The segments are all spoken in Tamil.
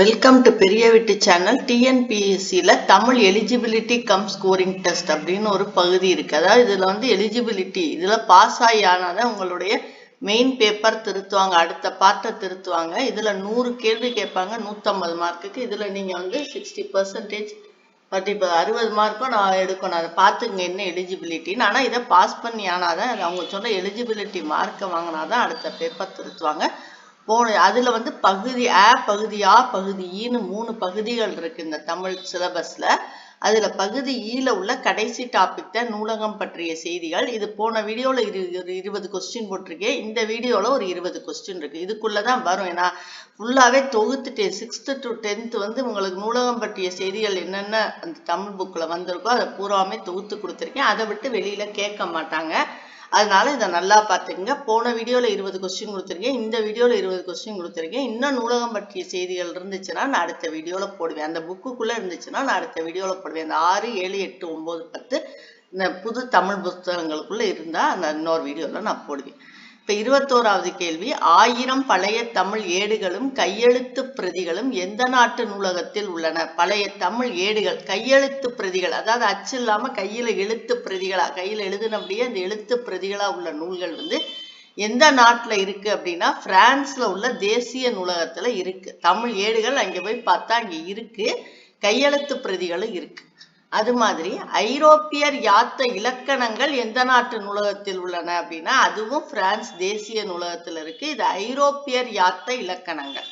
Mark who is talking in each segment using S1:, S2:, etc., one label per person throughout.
S1: வெல்கம் டு பெரிய வீட்டு channel டிஎன்பிஎஸ்சியில் Tamil eligibility cum scoring test அப்படின்னு ஒரு பகுதி இருக்குது அதாவது இதில் வந்து எலிஜிபிலிட்டி இதில் பாஸ் ஆகி ஆனாதான் உங்களுடைய மெயின் பேப்பர் திருத்துவாங்க அடுத்த பார்ட்டை திருத்துவாங்க. இதில் நூறு கேள்வி கேட்பாங்க நூற்றம்பது மார்க்குக்கு இதில் நீங்கள் வந்து சிக்ஸ்டி பர்சன்டேஜ் பட் இப்போ அறுபது மார்க்கும் நான் எடுக்கணும். அதை பார்த்துங்க என்ன எலிஜிபிலிட்டின்னு ஆனால் இதை பாஸ் பண்ணி ஆனால் தான் அவங்க சொன்ன எலிஜிபிலிட்டி மார்க்கை வாங்கினா தான் அடுத்த பேப்பர் திருத்துவாங்க. போன அதில் வந்து பகுதி அ பகுதி ஆ பகுதி ஈன்னு மூணு பகுதிகள் இருக்கு இந்த தமிழ் சிலபஸ்ல. அதுல பகுதி ஈல உள்ள கடைசி டாபிக் தான் நூலகம் பற்றிய செய்திகள். இது போன வீடியோல இரு ஒரு இருபது கொஸ்டின் போட்டிருக்கேன். இந்த வீடியோல ஒரு இருபது கொஸ்டின் இருக்கு. இதுக்குள்ளதான் வரும். ஏன்னா ஃபுல்லாவே தொகுத்துட்டேன் சிக்ஸ்த்து டு டென்த் வந்து உங்களுக்கு நூலகம் பற்றிய செய்திகள் என்னென்ன அந்த தமிழ் புக்கில் வந்திருக்கோ அதை பூராமே தொகுத்து கொடுத்துருக்கேன். அதை விட்டு வெளியில கேட்க மாட்டாங்க. அதனால இதை நல்லா பார்த்துக்கங்க போன வீடியோவில் இருபது கொஸ்டின் கொடுத்துருக்கேன். இந்த வீடியோவில் இருபது கொஸ்டின் கொடுத்துருக்கேன். இன்னும் நூலகம் பற்றிய செய்திகள் இருந்துச்சுன்னா நான் அடுத்த வீடியோவில் போடுவேன். அந்த புக்குக்குள்ளே இருந்துச்சுன்னா நான் அடுத்த வீடியோவில் போடுவேன். அந்த ஆறு ஏழு எட்டு ஒம்பது பத்து இந்த புது தமிழ் புத்தகங்களுக்குள்ளே இருந்தால் அந்த இன்னொரு வீடியோவில் நான் போடுவேன். இப்போ இருபத்தோராவது கேள்வி. ஆயிரம் பழைய தமிழ் ஏடுகளும் கையெழுத்து பிரதிகளும் எந்த நாட்டு நூலகத்தில் உள்ளன? பழைய தமிழ் ஏடுகள் கையெழுத்து பிரதிகள் அதாவது அச்சு இல்லாம கையில எழுத்து பிரதிகளா கையில எழுதினபடியே அந்த எழுத்து பிரதிகளா உள்ள நூல்கள் வந்து எந்த நாட்டுல இருக்கு அப்படின்னா பிரான்ஸ்ல உள்ள தேசிய நூலகத்துல இருக்கு. தமிழ் ஏடுகள் அங்க போய் பார்த்தா அங்க இருக்கு கையெழுத்து பிரதிகளும் இருக்கு. அது மாதிரி ஐரோப்பியர் யாத்த இலக்கணங்கள் எந்த நாட்டு நூலகத்தில் உள்ளன அப்படின்னா அதுவும் பிரான்ஸ் தேசிய நூலகத்தில் இருக்கு. இது ஐரோப்பியர் யாத்த இலக்கணங்கள்.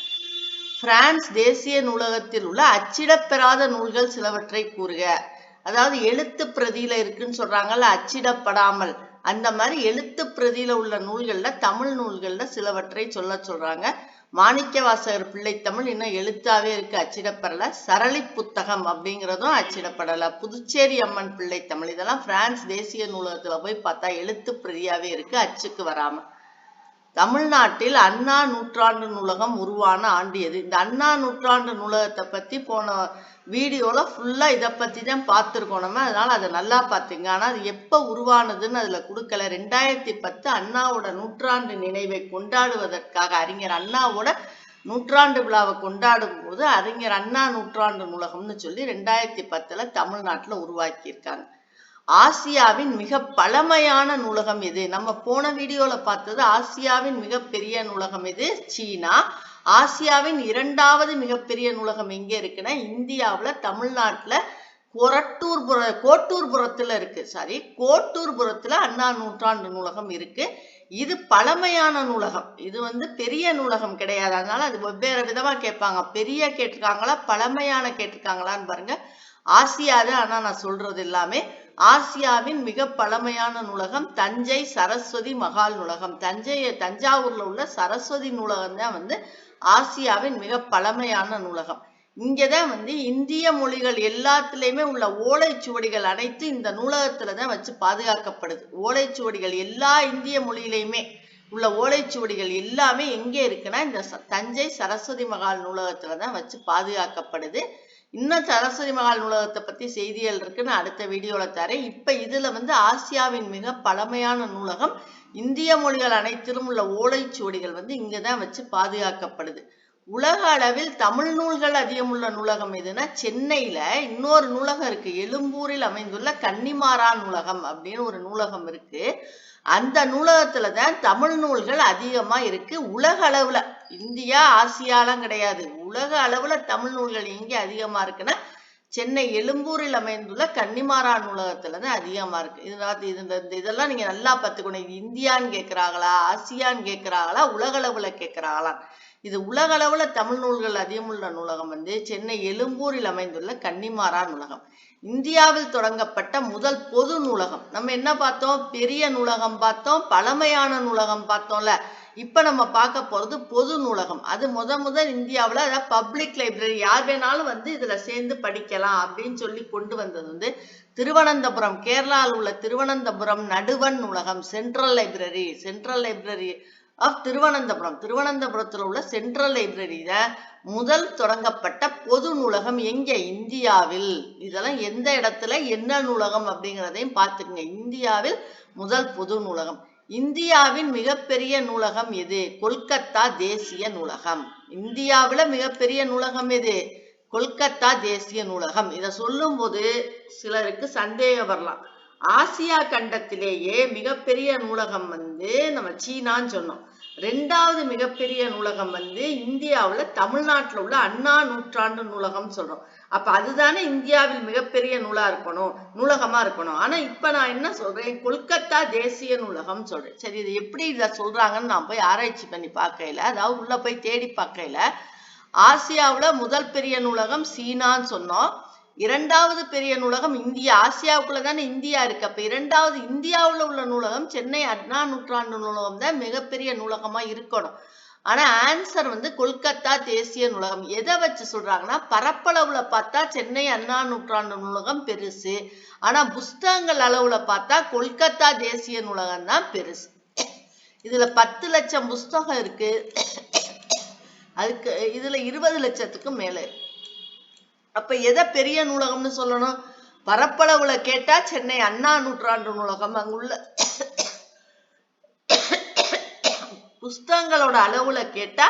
S1: பிரான்ஸ் தேசிய நூலகத்தில் உள்ள அச்சிடப்பெறாத நூல்கள் சிலவற்றை கூறுக. அதாவது எழுத்து பிரதியில இருக்குன்னு சொல்றாங்கல்ல அச்சிடப்படாமல். அந்த மாதிரி எழுத்து பிரதியில உள்ள நூல்கள்ல தமிழ் நூல்கள்ல சிலவற்றை சொல்ல சொல்றாங்க. மாணிக்க வாசகர் இன்னும் எழுத்தாவே இருக்கு. அச்சிடப்படல. சரளி புத்தகம் அப்படிங்கிறதும் அச்சிடப்படல. புதுச்சேரி அம்மன் பிள்ளைத்தமிழ். இதெல்லாம் பிரான்ஸ் தேசிய நூலகத்துல போய் பார்த்தா எழுத்து பிரதியாவே இருக்கு. அச்சுக்கு வராம. தமிழ்நாட்டில் அண்ணா நூற்றாண்டு நூலகம் உருவான ஆண்டு எது? இந்த அண்ணா நூற்றாண்டு நூலகத்தை பற்றி போன வீடியோவில் ஃபுல்லாக இதை பற்றி தான் பார்த்துருக்கோம் நம்ம. அதனால் அதை நல்லா பார்த்துங்க. ஆனால் அது எப்போ உருவானதுன்னு அதில் கொடுக்கல. ரெண்டாயிரத்தி பத்து அண்ணாவோட நூற்றாண்டு நினைவை கொண்டாடுவதற்காக அறிஞர் அண்ணாவோட நூற்றாண்டு விழாவை கொண்டாடும் போது அறிஞர் அண்ணா நூற்றாண்டு நூலகம்னு சொல்லி ரெண்டாயிரத்தி பத்தில் தமிழ்நாட்டில் உருவாக்கியிருக்காங்க. ஆசியாவின் மிக பழமையான நூலகம் எது? நம்ம போன வீடியோல பார்த்தது ஆசியாவின் மிகப்பெரிய நூலகம் எது? சீனா. ஆசியாவின் இரண்டாவது மிகப்பெரிய நூலகம் எங்க இருக்குன்னா இந்தியாவுல தமிழ்நாட்டுல கொரட்டூர்புர கோட்டூர்புரத்துல இருக்கு. சாரி கோட்டூர்புரத்துல அண்ணா நூற்றாண்டு நூலகம் இருக்கு. இது பழமையான நூலகம். இது வந்து பெரிய நூலகம் கிடையாது. அதனால அது வெவ்வேறு விதமா கேட்பாங்க. பெரிய கேட்டிருக்காங்களா பழமையான கேட்டிருக்காங்களான்னு பாருங்க. ஆசியாது ஆனா நான் சொல்றது எல்லாமே ஆசியாவின் மிக பழமையான நூலகம் தஞ்சை சரஸ்வதி மகால் நூலகம். தஞ்சை தஞ்சாவூர்ல உள்ள சரஸ்வதி நூலகம் தான் வந்து ஆசியாவின் மிக பழமையான நூலகம். இங்கதான் வந்து இந்திய மொழிகள் எல்லாத்துலயுமே உள்ள ஓலைச்சுவடிகள் அனைத்து இந்த நூலகத்துல தான் வச்சு பாதுகாக்கப்படுது. ஓலைச்சுவடிகள் எல்லா இந்திய மொழியிலையுமே உள்ள ஓலைச்சுவடிகள் எல்லாமே எங்கே இருக்குன்னா இந்த தஞ்சை சரஸ்வதி மகால் நூலகத்துல தான் வச்சு பாதுகாக்கப்படுது. இன்னும் சரஸ்வதி மகால் நூலகத்தை பற்றி செய்திகள் இருக்குன்னு அடுத்த வீடியோவில் தரேன். இப்போ இதில் வந்து ஆசியாவின் மிக பழமையான நூலகம் இந்திய மொழிகள் அனைத்திலும் உள்ள ஓலைச்சுவடிகள் வந்து இங்கதான் வச்சு பாதுகாக்கப்படுது. உலக அளவில் தமிழ் நூல்கள் அதிகம் உள்ள நூலகம் எதுனா சென்னையில் இன்னொரு நூலகம் இருக்கு. எழும்பூரில் அமைந்துள்ள கன்னிமாரா நூலகம் அப்படின்னு ஒரு நூலகம் இருக்கு. அந்த நூலகத்துல தான் தமிழ் நூல்கள் அதிகமா இருக்கு. உலக அளவுல இந்தியா ஆசியாலாம் கிடையாது. உலக அளவுல தமிழ் நூல்கள் எங்க அதிகமா இருக்குன்னா சென்னை எழும்பூரில் அமைந்துள்ள கன்னிமாரா நூலகத்துல தான் அதிகமா இருக்கு. இது இதெல்லாம் நீங்க நல்லா பார்த்துக்கணும். இது இந்தியான்னு கேட்கிறாங்களா ஆசியான்னு கேட்கிறாங்களா உலக அளவுல கேட்கிறாங்களா? இது உலக அளவுல தமிழ் நூல்கள் அதிகமுள்ள நூலகம் வந்து சென்னை எழும்பூரில் அமைந்துள்ள கன்னிமாரா நூலகம். இந்தியாவில் தொடங்கப்பட்ட முதல் பொது நூலகம். நம்ம என்ன பார்த்தோம்? பெரிய நூலகம் பார்த்தோம் பழமையான நூலகம் பார்த்தோம்ல. இப்போ நம்ம பார்க்க போறது பொது நூலகம். அது முத முதல் இந்தியாவில் அதாவது பப்ளிக் லைப்ரரி யார் வேணாலும் வந்து இதுல சேர்ந்து படிக்கலாம் அப்படின்னு சொல்லி கொண்டு வந்தது வந்து திருவனந்தபுரம். கேரளாவில் உள்ள திருவனந்தபுரம் நடுவன் நூலகம் central library central library of Thiruvananthapuram. திருவனந்தபுரத்தில் உள்ள சென்ட்ரல் லைப்ரரியில முதல் தொடங்கப்பட்ட பொது நூலகம் எங்க? இந்தியாவில். இதெல்லாம் எந்த இடத்துல என்ன நூலகம் அப்படிங்கிறதையும் பார்த்துக்குங்க. இந்தியாவில் முதல் பொது நூலகம். இந்தியாவின் மிகப்பெரிய நூலகம் எது? கொல்கத்தா தேசிய நூலகம். இந்தியாவுல மிகப்பெரிய நூலகம் எது? கொல்கத்தா தேசிய நூலகம். இத சொல்லும்போது சிலருக்கு சந்தேகம் வரலாம். ஆசியா கண்டத்திலேயே மிகப்பெரிய நூலகம் வந்து நம்ம சீனான்னு சொன்னோம். ரெண்டாவது மிகப்பெரிய நூலகம் வந்து இந்தியாவில் தமிழ்நாட்டில் உள்ள அண்ணா நூற்றாண்டு நூலகம் சொல்கிறோம் அப்போ அதுதானே இந்தியாவில் மிகப்பெரிய நூலாக இருக்கணும் நூலகமாக இருக்கணும். ஆனால் இப்போ நான் என்ன சொல்கிறேன் கொல்கத்தா தேசிய நூலகம் சொல்கிறேன் சரி இது எப்படி இதை சொல்கிறாங்கன்னு நான் போய் ஆராய்ச்சி பண்ணி பார்க்கையில அதாவது உள்ளே போய் தேடி பார்க்கையில ஆசியாவில் முதல் பெரிய நூலகம் சீனான்னு சொன்னோம். இரண்டாவது பெரிய நூலகம் இந்தியா ஆசியாவுக்குள்ள தானே இந்தியா இருக்கு. அப்ப இரண்டாவது இந்தியாவுல உள்ள நூலகம் சென்னை அண்ணா நூற்றாண்டு நூலகம் தான் மிகப்பெரிய நூலகமா இருக்கணும். ஆனா ஆன்சர் வந்து கொல்கத்தா தேசிய நூலகம். எதை வச்சு சொல்றாங்கன்னா பரப்பளவுல பார்த்தா சென்னை அண்ணா நூற்றாண்டு நூலகம் பெருசு. ஆனா புஸ்தகங்கள் அளவுல பார்த்தா கொல்கத்தா தேசிய நூலகம் தான் பெருசு. இதுல பத்து லட்சம் புஸ்தகம் இருக்கு. அதுக்கு இதுல இருபது லட்சத்துக்கு மேல இருக்கு. அப்ப எதை பெரிய நூலகம்னு சொல்லணும்? பரப்பளவுல கேட்டா சென்னை அண்ணா நூற்றாண்டு நூலகம் அங்குள்ள புஸ்தகங்களோட அளவுல கேட்டா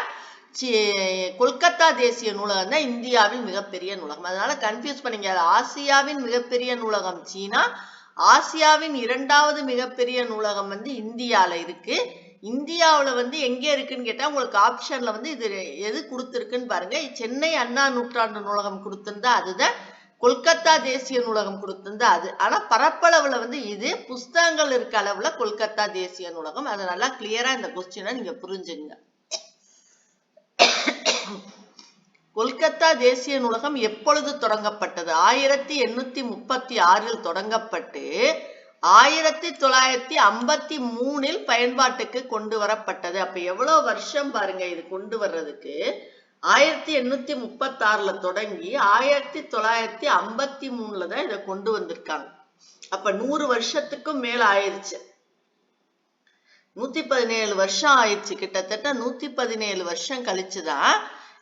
S1: கொல்கத்தா தேசிய நூலகம் தான் இந்தியாவின் மிகப்பெரிய நூலகம். அதனால கன்ஃபியூஸ் பண்ணீங்க ஆசியாவின் மிகப்பெரிய நூலகம் சீனா. ஆசியாவின் இரண்டாவது மிகப்பெரிய நூலகம் வந்து இந்தியால இருக்கு. இந்தியாவில் வந்து எங்க இருக்குன்னு கேட்டா உங்களுக்கு ஆப்ஷன்ல வந்து இது எது கொடுத்துருக்குன்னு பாருங்க. சென்னை அண்ணா நூற்றாண்டு நூலகம் கொடுத்துருந்தா அதுதான். கொல்கத்தா தேசிய நூலகம் கொடுத்திருந்தா அது. ஆனா பரப்பளவுல வந்து இது புஸ்தகங்கள் இருக்க அளவுல கொல்கத்தா தேசிய நூலகம். அது நல்லா கிளியரா இந்த கொஸ்டினை நீங்க புரிஞ்சுங்க கொல்கத்தா தேசிய நூலகம் எப்பொழுது தொடங்கப்பட்டது? ஆயிரத்தி எண்ணூத்தி முப்பத்தி ஆறில் தொடங்கப்பட்டு ஆயிரத்தி தொள்ளாயிரத்தி ஐம்பத்தி மூணில் பயன்பாட்டுக்கு கொண்டு வரப்பட்டது. அப்ப எவ்வளவு வருஷம் பாருங்க இது கொண்டு வர்றதுக்கு? ஆயிரத்தி எண்ணூத்தி முப்பத்தி ஆறுல தொடங்கி ஆயிரத்தி தொள்ளாயிரத்தி ஐம்பத்தி மூணுல தான் இதை கொண்டு வந்திருக்காங்க. அப்ப நூறு வருஷத்துக்கும் மேல ஆயிருச்சு. நூத்தி பதினேழு வருஷம் ஆயிடுச்சு. கிட்டத்தட்ட நூத்தி பதினேழு வருஷம் கழிச்சுதான்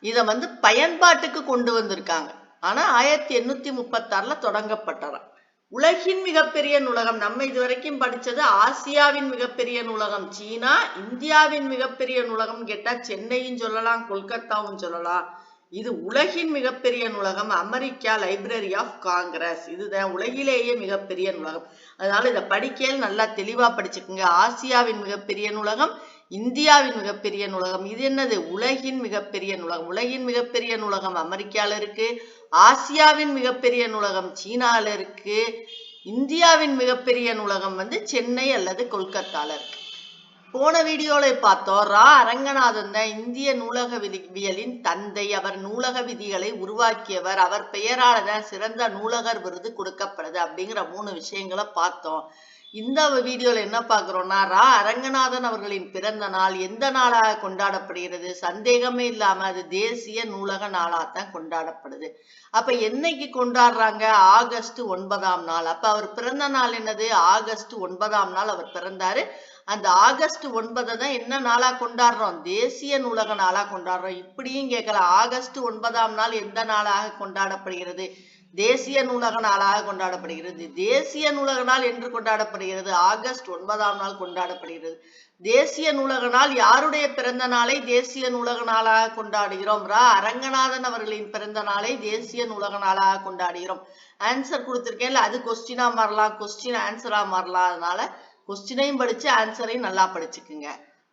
S1: இத வந்து பயன்பாட்டுக்கு கொண்டு வந்திருக்காங்க. ஆனா ஆயிரத்தி எண்ணூத்தி முப்பத்தாறுல தொடங்கப்பட்டதான் உலகின் மிகப்பெரிய நூலகம். நம்ம இதுவரைக்கும் படிச்சது ஆசியாவின் மிகப்பெரிய நூலகம். சீனா இந்தியாவின் மிகப்பெரிய நூலகம் கேட்டா சென்னையும் சொல்லலாம் கொல்கத்தாவும் சொல்லலாம். இது உலகின் மிகப்பெரிய நூலகம். America library of Congress. இதுதான் உலகிலேயே மிகப்பெரிய நூலகம். அதனால இதை படிக்கையில் நல்லா தெளிவா படிச்சுக்குங்க. ஆசியாவின் மிகப்பெரிய நூலகம் இந்தியாவின் மிகப்பெரிய நூலகம். இது என்னது? உலகின் மிகப்பெரிய நூலகம். உலகின் மிகப்பெரிய நூலகம் அமெரிக்கால இருக்கு. ஆசியாவின் மிகப்பெரிய நூலகம் சீனால இருக்கு. இந்தியாவின் மிகப்பெரிய நூலகம் வந்து சென்னை அல்லது கொல்கத்தால இருக்கு. போன வீடியோல பார்த்தோம். ரா. அரங்கநாதன் தான் இந்திய நூலக விதிவியலின் தந்தை. அவர் நூலக விதிகளை உருவாக்கியவர். அவர் பெயரால தான் சிறந்த நூலகர் விருது கொடுக்கப்படுது அப்படிங்கிற மூணு விஷயங்களை பார்த்தோம். இந்த வீடியோல என்ன பார்க்கிறோம்னா ரா அரங்கநாதன் அவர்களின் பிறந்த நாள் எந்த நாளாக கொண்டாடப்படுகிறது? சந்தேகமே இல்லாம அது தேசிய நூலக நாளாத்தான் கொண்டாடப்படுது. அப்ப என்னைக்கு கொண்டாடுறாங்க? ஆகஸ்ட் ஒன்பதாம் நாள். அப்ப அவர் பிறந்த நாள் என்னது? ஆகஸ்ட் ஒன்பதாம் நாள் அவர் பிறந்தாரு. அந்த ஆகஸ்ட் ஒன்பதை தான் என்ன நாளா கொண்டாடுறோம்? தேசிய நூலக நாளா கொண்டாடுறோம். இப்படியும் கேட்கலாம். ஆகஸ்ட் ஒன்பதாம் நாள் எந்த நாளாக கொண்டாடப்படுகிறது? தேசிய நூலக நாளாக கொண்டாடப்படுகிறது. தேசிய நூலக நாள் என்று கொண்டாடப்படுகிறது. ஆகஸ்ட் ஒன்பதாம் நாள் கொண்டாடப்படுகிறது. தேசிய நூலக நாள் யாருடைய பிறந்த நாளை தேசிய நூலக நாளாக கொண்டாடுகிறோம்? ரா. அரங்கநாதன் அவர்களின் பிறந்த நாளை தேசிய நூலக நாளாக கொண்டாடுகிறோம். ஆன்சர் கொடுத்திருக்கேன்ல அது கொஸ்டினா மாறலாம். கொஸ்டின் ஆன்சரா மாறலாம். அதனால கொஸ்டினையும் படிச்சு ஆன்சரையும் நல்லா படிச்சுக்குங்க.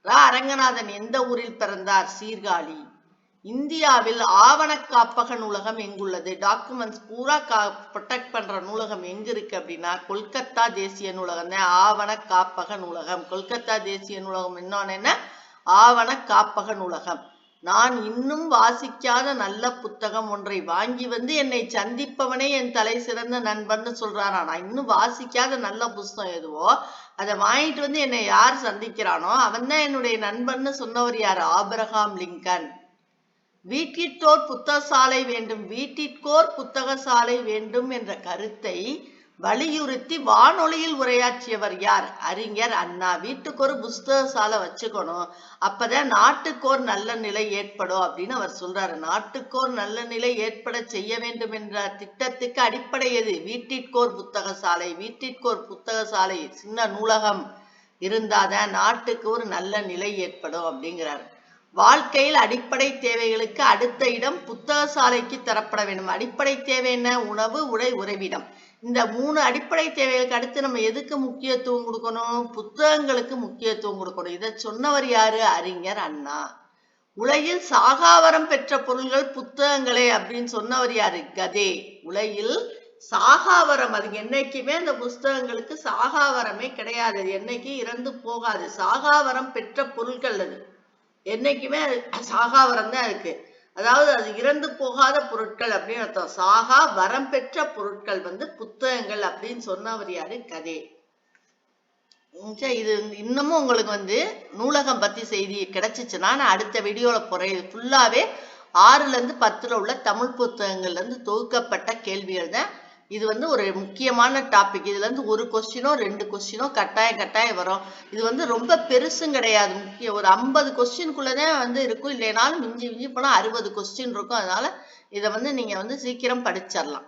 S1: ரா. அரங்கநாதன் எந்த ஊரில் பிறந்தார்? சீர்காழி. இந்தியாவில் ஆவண காப்பக நூலகம் எங்குள்ளது? டாக்குமெண்ட்ஸ் பூரா கா ப்ரொடெக்ட் பண்ற நூலகம் எங்க இருக்கு அப்படின்னா கொல்கத்தா தேசிய நூலகம் தான். ஆவண காப்பக நூலகம். கொல்கத்தா தேசிய நூலகம் இன்னொன்னு என்ன? ஆவண காப்பக நூலகம். நான் இன்னும் வாசிக்காத நல்ல புத்தகம் ஒன்றை வாங்கி வந்து என்னை சந்திப்பவனே என் தலை சிறந்த நண்பன்னு சொல்றானா? நான் இன்னும் வாசிக்காத நல்ல புஸ்தகம் எதுவோ அதை வாங்கிட்டு வந்து என்னை யார் சந்திக்கிறானோ அவன் தான் என்னுடைய நண்பன்னு சொன்னவர் யார்? Abraham Lincoln. வீட்டிற்கோர் புத்தகசாலை வேண்டும் வீட்டிற்கோர் புத்தகசாலை வேண்டும் என்ற கருத்தை வலியுறுத்தி வானொலியில் உரையாற்றியவர் யார்? அறிஞர் அண்ணா. வீட்டுக்கு ஒரு புஸ்தகசாலை வச்சுக்கணும். அப்பதான் நாட்டுக்கோர் நல்ல நிலை ஏற்படும் அப்படின்னு அவர் சொல்றாரு. நாட்டுக்கோர் நல்ல நிலை ஏற்பட செய்ய வேண்டும் என்ற திட்டத்துக்கு அடிப்படை எது? வீட்டிற்கோர் புத்தகசாலை. வீட்டிற்கோர் புத்தகசாலை சின்ன நூலகம் இருந்தாதான் நாட்டுக்கு ஒரு நல்ல நிலை ஏற்படும் அப்படிங்கிறாரு. வாழ்க்கையில் அடிப்படை தேவைகளுக்கு அடுத்த இடம் புத்தக சாலைக்கு தரப்பட வேண்டும். அடிப்படை தேவை என்ன? உணவு உடை உறைவிடம். இந்த மூணு அடிப்படை தேவைகளுக்கு அடுத்து நம்ம எதுக்கு முக்கியத்துவம் கொடுக்கணும்? புத்தகங்களுக்கு முக்கியத்துவம் கொடுக்கணும். இதை சொன்னவர் யாரு? அறிஞர் அண்ணா. உலகில் சாகாவரம் பெற்ற பொருள்கள் புத்தகங்களே அப்படின்னு சொன்னவர் யாரு? கதே. உலகில் சாகாவரம் அது என்னைக்குமே அந்த புஸ்தகங்களுக்கு சாகாவரமே கிடையாது. அது என்னைக்கு இறந்து போகாது. சாகாவரம் பெற்ற பொருட்கள் அது. என்னைக்குமே அது சாகாவரம் தான் இருக்கு. அதாவது அது இறந்து போகாத பொருட்கள் அப்படின்னு அர்த்தம். சாகா வரம் பெற்ற பொருட்கள் வந்து புத்தகங்கள் அப்படின்னு சொன்னவர் யாரு? கதை. இது இன்னமும் உங்களுக்கு வந்து நூலகம் பத்தி செய்தி கிடைச்சிச்சுன்னா நான் அடுத்த வீடியோல போறேன். ஃபுல்லாவே ஆறுல இருந்து பத்துல உள்ள தமிழ் புத்தகங்கள்ல இருந்து தொகுக்கப்பட்ட கேள்விகள் தான். இது வந்து ஒரு முக்கியமான டாபிக் இதுல இருந்து ஒரு கொஸ்டினோ ரெண்டு கொஸ்டினோ கட்டாயம் கட்டாயம் வரும். இது வந்து ரொம்ப பெருசும் கிடையாது. முக்கிய ஒரு ஐம்பது கொஸ்டின்குள்ளதான் வந்து இருக்கும். இல்லைனாலும் மிஞ்சி மிஞ்சி போனா அறுபது கொஸ்டின் இருக்கும். அதனால இதை வந்து நீங்க வந்து சீக்கிரம் படிச்சிடலாம்.